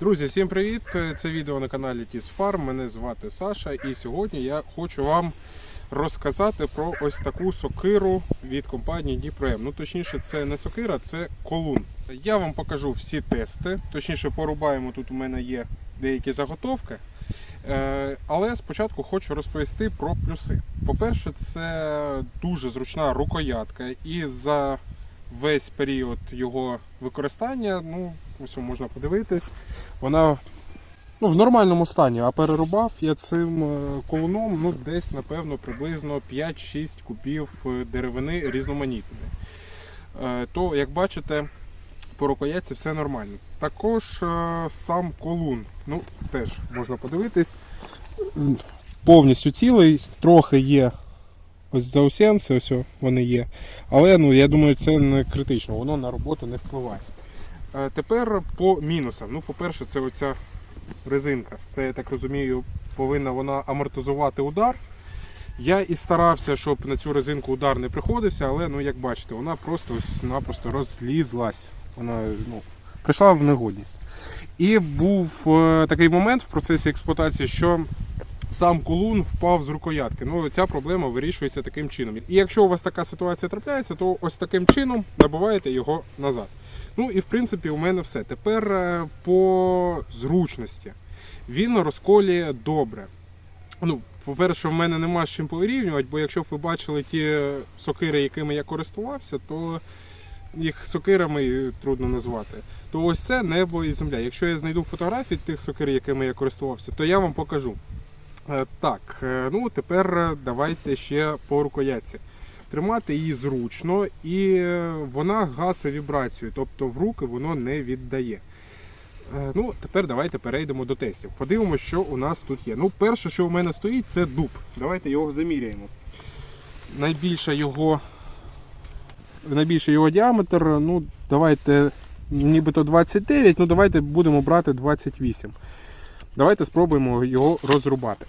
Друзі, всім привіт! Це відео на каналі Tis Farm. Мене звати Саша, і сьогодні я хочу вам розказати про ось таку сокиру від компанії Діпром. Ну, точніше, це не сокира, це колун. Я вам покажу всі тести. Точніше, порубаємо тут у мене є деякі заготовки. Е, Але спочатку хочу розповісти про плюси. По-перше, це дуже зручна рукоятка, і за весь період його використання, ну, ось можна подивитись, вона ну, в нормальному стані, а перерубав я цим е, колуном ну, десь, напевно, приблизно 5-6 кубів е, деревини різноманітної. Е, То, як бачите, по рукоятці все нормально. Також сам колун, ну, теж можна подивитись, повністю цілий, трохи є ось заусенці, ось вони є. Але ну, я думаю, це не критично, воно на роботу не впливає. Тепер по мінусам. Ну, по-перше, це оця резинка. Це, я так розумію, повинна вона амортизувати удар. Я і старався, щоб на цю резинку удар не приходився, але ну, як бачите, вона просто ось напросто розлізлась. Вона ну, прийшла в негодність. І був е, такий момент в процесі експлуатації, що сам колун впав з рукоятки. Ну, ця проблема вирішується таким чином. І якщо у вас така ситуація трапляється, то ось таким чином набиваєте його назад. Ну і в принципі у мене все. Тепер е, по зручності. Він розколює добре. Ну, по-перше, в мене нема з чим порівнювати, бо якщо б ви бачили ті сокири, якими я користувався, то їх сокирами трудно назвати. То ось це небо і земля. Якщо я знайду фотографії тих сокир, якими я користувався, то я вам покажу. Е, Так, е, ну тепер е, давайте ще по рукоятці. Тримати її зручно і вона гасе вібрацію, тобто в руки воно не віддає. Ну, тепер давайте перейдемо до тестів. Подивимося, що у нас тут є. Ну, перше, що у мене стоїть, це дуб. Давайте його заміряємо. Найбільше його, найбільший його діаметр, ну, давайте нібито 29, ну давайте будемо брати 28. Давайте спробуємо його розрубати.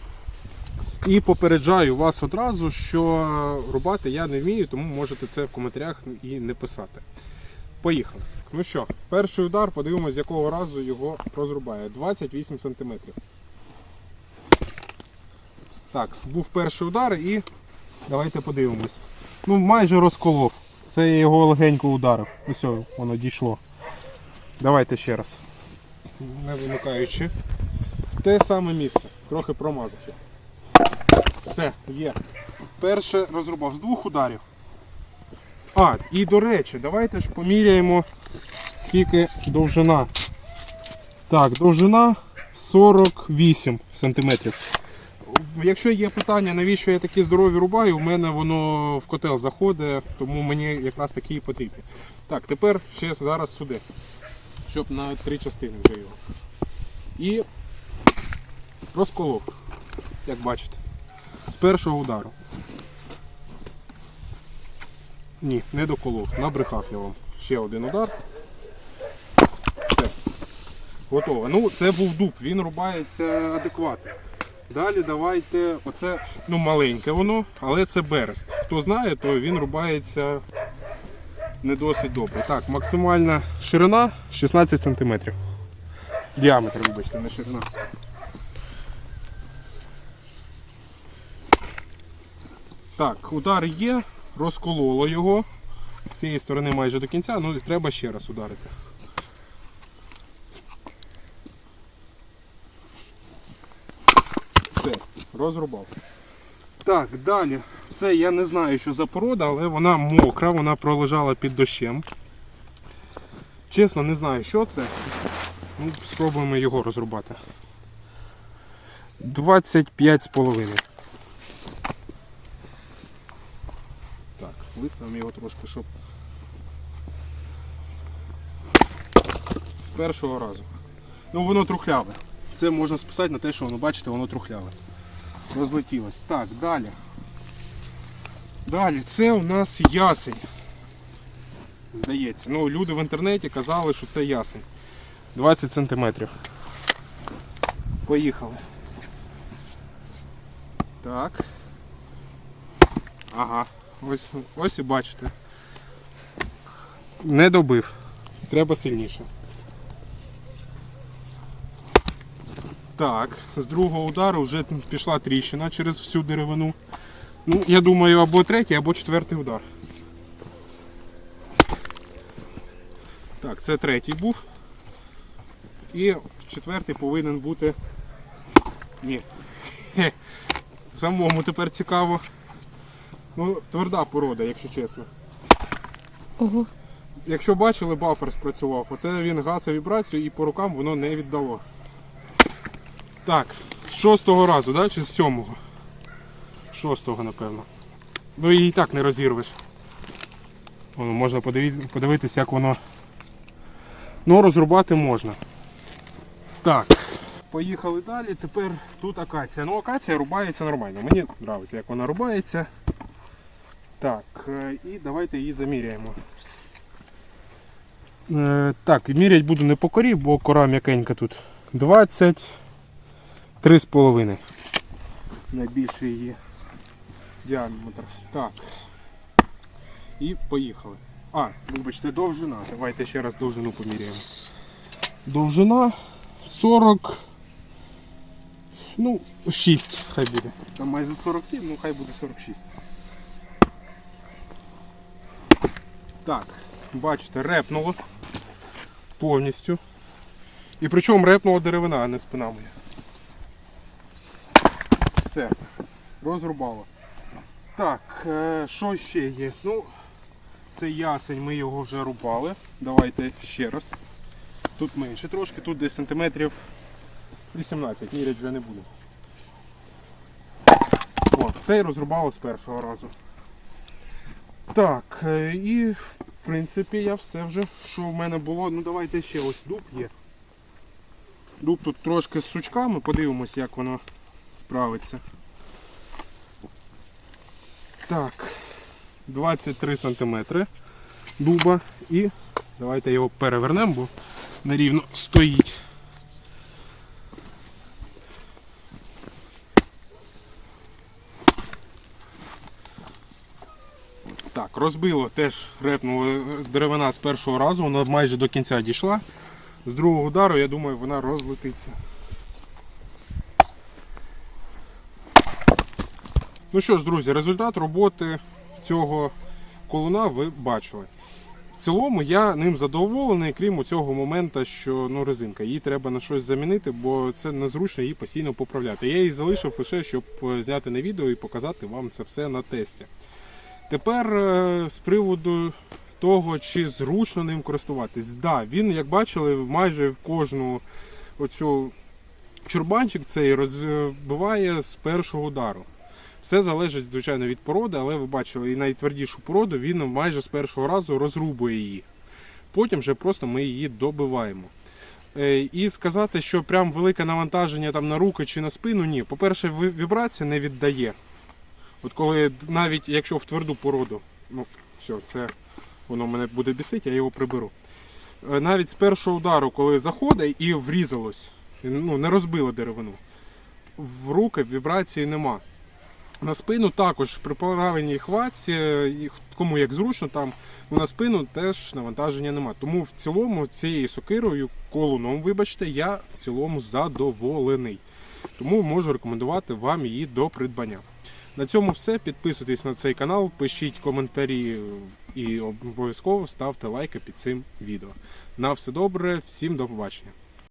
І попереджаю вас одразу, що рубати я не вмію, тому можете це в коментарях і не писати. Поїхали. Ну що, перший удар, подивимось, з якого разу його розрубає. 28 см. Так, був перший удар і давайте подивимось. Ну, майже розколов. Це я його легенько ударив. Ось воно дійшло. Давайте ще раз. Не вимикаючи. Те саме місце. Трохи промазав я. Все, є. Перше розрубав з двох ударів. А, і до речі, давайте ж поміряємо, скільки довжина. Так, довжина 48 см. Якщо є питання, навіщо я такі здорові рубаю, у мене воно в котел заходить, тому мені якраз такі і потрібні. Так, тепер ще зараз сюди, щоб на три частини вже його. І розколов, як бачите, з першого удару. Ні, не доколов, набрехав я вам. Ще один удар. Все. Готово. Ну, це був дуб, він рубається адекватно. Далі давайте, оце ну, маленьке воно, але це берест. Хто знає, то він рубається не досить добре. Так, максимальна ширина 16 см. Діаметр, вибачте, не ширина. Так, удар є, розкололо його. З цієї сторони майже до кінця, ну треба ще раз ударити. Все, розрубав. Так, далі. Це я не знаю, що за порода, але вона мокра, вона пролежала під дощем. Чесно, не знаю, що це. Ну, спробуємо його розрубати. 25,5. Так, виставимо його трошки, щоб з першого разу. Ну воно трухляве. Це можна списати на те, що воно, бачите, воно трухляве. Розлетілось. Так, далі. Далі, це у нас ясень. Здається. Ну, люди в інтернеті казали, що це ясень. 20 сантиметрів. Поїхали. Так. Ага. Ось, ось і бачите. Не добив. Треба сильніше. Так, з другого удару вже пішла тріщина через всю деревину. Ну, я думаю, або третій, або четвертий удар. Так, це третій був. І четвертий повинен бути. Ні. Самому тепер цікаво. Ну, тверда порода, якщо чесно. Ого. Якщо бачили, бафер спрацював. Оце він гасив вібрацію і по рукам воно не віддало. Так, з шостого разу, да? чи з сьомого? Шостого, напевно. Ну і так не розірвеш. Воно, можна подивитися, як воно. Ну, розрубати можна. Так. Поїхали далі. Тепер тут акація. Ну, акація рубається нормально. Мені подобається, як вона рубається. Так, е, і давайте її заміряємо. Е, так, міряти буду не по корі, бо кора м'якенька тут. 23,5. Найбільший її діаметр. Так. І поїхали. А, вибачте, довжина. Давайте ще раз довжину поміряємо. Довжина 40. Ну, 6 хай буде. Там майже 47, ну хай буде 46. Так, бачите, репнуло повністю. І причому репнула деревина, а не спина моя. Все, розрубало. Так, е, що ще є? Ну, це ясень, ми його вже рубали. Давайте ще раз. Тут менше трошки, тут десь сантиметрів 18, мірять вже не буду. От, цей розрубало з першого разу. Так, е, і в принципі я все вже, що в мене було. Ну давайте ще ось дуб є. Дуб тут трошки з сучками, подивимось, як воно справиться. Так, 23 сантиметри дуба і давайте його перевернемо, бо нерівно стоїть. Так, розбило теж репнула деревина з першого разу, вона майже до кінця дійшла. З другого удару, я думаю, вона розлетиться. Ну що ж, друзі, результат роботи цього колуна ви бачили. В цілому я ним задоволений, крім цього моменту, що ну, резинка, її треба на щось замінити, бо це незручно її постійно поправляти. Я її залишив лише, щоб е, зняти на відео і показати вам це все на тесті. Тепер е, з приводу того, чи зручно ним користуватись. Да, він, як бачили, майже в кожну оцю чурбанчик цей розбиває з першого удару. Все залежить, звичайно, від породи, але ви бачили, і найтвердішу породу він майже з першого разу розрубує її. Потім вже просто ми її добиваємо. Е, І сказати, що прям велике навантаження там на руки чи на спину, ні. По-перше, вібрація не віддає. От коли навіть якщо в тверду породу, ну все, це воно мене буде бісити, я його приберу. Е, Навіть з першого удару, коли заходить і врізалось, ну, не розбило деревину. В руки вібрації нема. На спину також при правильній хватці, кому як зручно, там на спину теж навантаження нема. Тому в цілому цією сокирою, колуном, вибачте, я в цілому задоволений. Тому можу рекомендувати вам її до придбання. На цьому все. Підписуйтесь на цей канал, пишіть коментарі і обов'язково ставте лайки під цим відео. На все добре, всім до побачення.